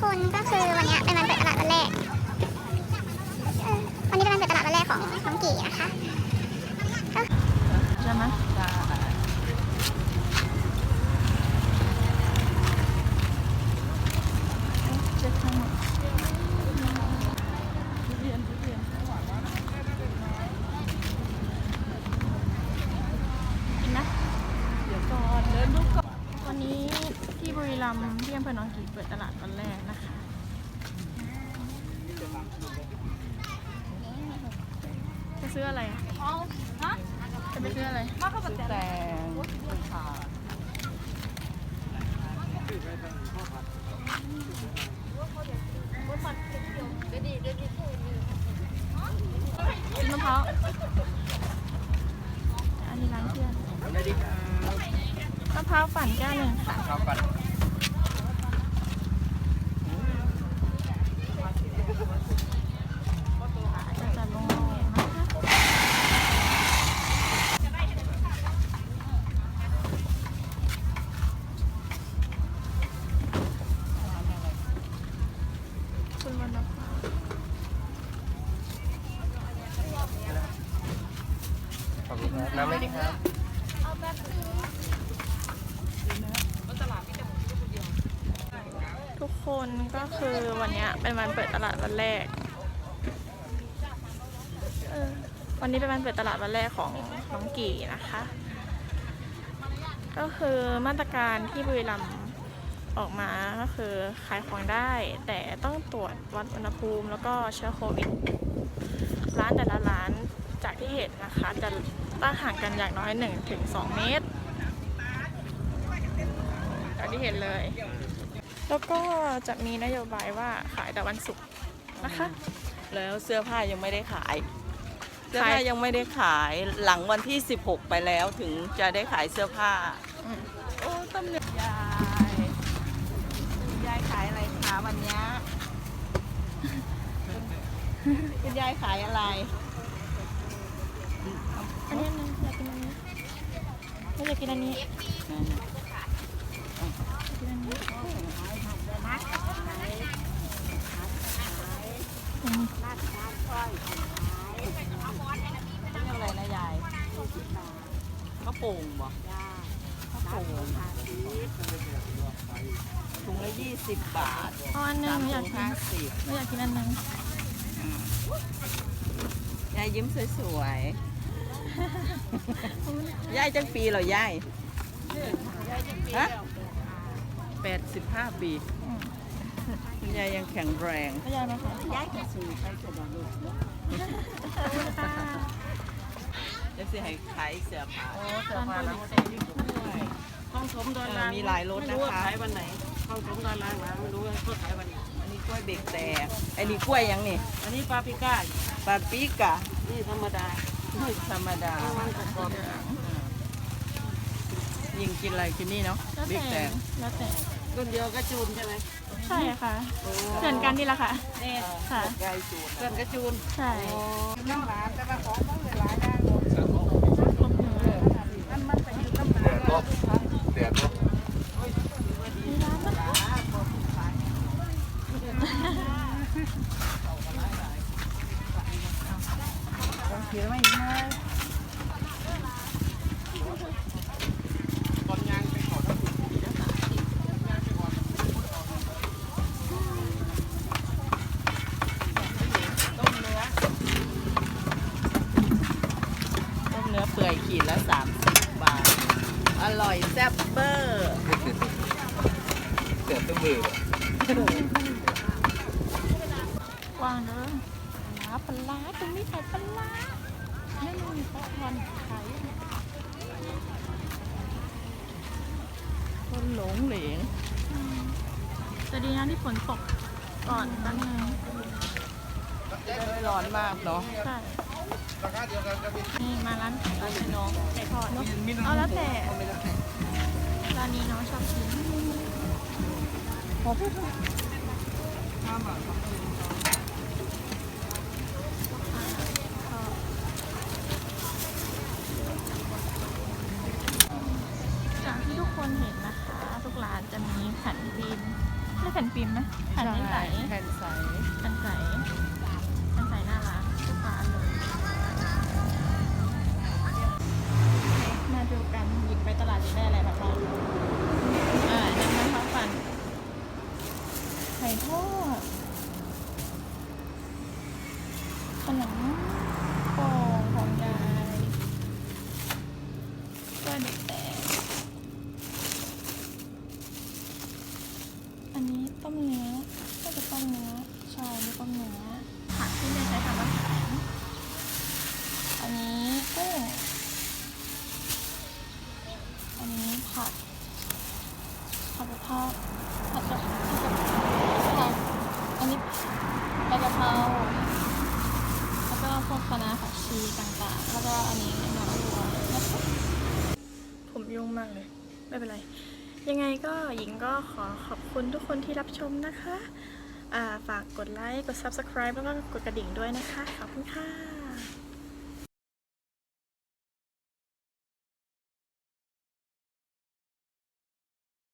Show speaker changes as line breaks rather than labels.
คนก็คือวันนี้เป็นวันเปิดตลาดวันแรกเออวันนี้เป็นวันเปิดตลาดวันแรกของน้องกี่นะคะ
ใช่ไหม เช็คให้หมดทุเรียนทุเรียนกินนะ เดี๋ยวก่อนเดินดูก่อน วันนี้ที่บุ รีรัมย์ที่อำเภอหนองกี่เปิดตลาดวันแรกนะคะ จะซื้ออะไรอะจะไปซื้ออะไร
แต่ค่ะ
กินมะพร้าว อันนี้ร้านเพื่อนมะพร้าวปั่นแก้วหนึ่งค่ะ
ครับกัน
จะจัดโรงแรมนะคะคุณวันมะพร้าว
ขอบ ครับน้ำไม่ดีครับ
ทุกคนก็คือวันนี้เป็นวันเปิดตลาดวันแรก วันนี้เป็นวันเปิดตลาดวันแรกของน้องกี่นะคะ ก็คือมาตรการที่บุรีรัมย์ออกมาก็คือขายของได้ แต่ต้องตรวจวัดอุณหภูมิแล้วก็เชื้อโควิด ร้านแต่ละร้าน จากที่เห็นนะคะ จะตั้งห่างกันอย่างน้อย 1-2 เมตรจากที่เห็นเลย แล้วก็จะมีนโยบายว่าขายแต่วันศุกร์นะคะ
แล้วเสื้อผ้ายังไม่ได้ขายเสื้อ
ขาย
ผ้ายังไม่ได้ขายหลังวันที่ 16 ไปแล้วถึงจะได้ขายเสื้อผ้า
อืม
โอ้ตำเนียยายคุณยายขายอะไรคะวันเนี้ยคุณยายขายอะไร
อันนี้อันนึงอยากกินอันนี้ไม่อยากกินอันนี้อยากกินอันนี้อืม
เรื่องอะไรนะยายข้าวโป่งบ่ข้าวโป่งถุงละยี่สิบบาท
เอาอันนึง
สาม
ไม่อยากกิน
ห้าสิบ
ไม่อยากกินอันนึง
ยายยิ้มสวยๆ ยายจังปีเหรอยายฮะแปดสิบห้าปี
อืม
คุณยายยังแข็งแรง
ไม่อยากมาค่ะ
ยายจะสูไปจะบลูก
ค่ะ
จะสิให้ขายเสื้อผ้า
โอ้เสื้อผ้านะห้องถมดอน
เอ
ลา
องมีหลายรถ
ไม่
นะ
รู้ว่า
คะ
ขายวันไหนห้องถมดอนลางนะไม่รู้ว่าเขาขายวันไหน
อันนี้กล้วยเบรกแตกอันนี้กล้วยยังนี่
อันนี้ปาปริก้า
ปาปริกะ
นี่ธรรมดา
ธรรมดา
มันกรอบ
ยิงกินอะไรกินนี่เนาะ
แล้ว
เบรกแต
แต่
ก
แล้วแต่
ๆรุ่นเดียวก็จูนใช่ไหม
ใช่ค่ะเพื่อนกันนี่แหละค่ะ
นี่
ค่ะ
ไก่จูน
เพื่อนก็จูน
ใช่
น้ำหลานแต่ละของต้องหลายอย่าง
ครบหนึ่งเลย
มันมันไปอยู่น้ำหลาน
แดดเนาะ
มีร้านนะคะ
ต้องเขียนไว้อีกไหมต้มเนื้อต้มเนื้อเปื่อย ขีดละ 30 บาท อร่อยแซ่บเบอร์
แดดต้องมือ
วางเด้อปลาปลาร้าตรงนี้ขายปลาร้าไม่มีเพราะวันขาย
คนหลงเหลง
อืมแต่ดีนะที่ฝนตกก่อนแป๊บนึง
ไม่ร้อนมากเนาะ
ใช่ นี่มาร้านขายน้องไก่ทอดเนาะเอาแล้วแต่ร้านนี้น้องชอบกินจากที่ทุกคนเห็นนะคะ ทุกร้านจะมีแผ่นดินได้แผ่นฟิล์มไหมแผ่นใส
แผ่นใส
ข่ทอดขนมป่งของยายก็เด็กแต่อันนี้ต้มเนื้อก็จะต้มเนื้อใช่นี่ต้มเนื้อผักที่ไม่ใช้ทำอาหารอันนี้กุ้งอันนี้ผัดผัดกะเพราผัดกะเพราผัดอันนี้ใบกะเพราแล้ วกคะน้าผักชีต่างๆ แล้วก็อันนี้หน่อวัวนะคะผมยุ่งมากเลย ไม่เป็นไร ยังไงก็หญิงก็ขอขอบคุณทุกคนที่รับชมนะคะ ฝากกดไลค์ กด subscribe แล้วก็กดกระดิ่งด้วยนะคะ ขอบคุณค่ะ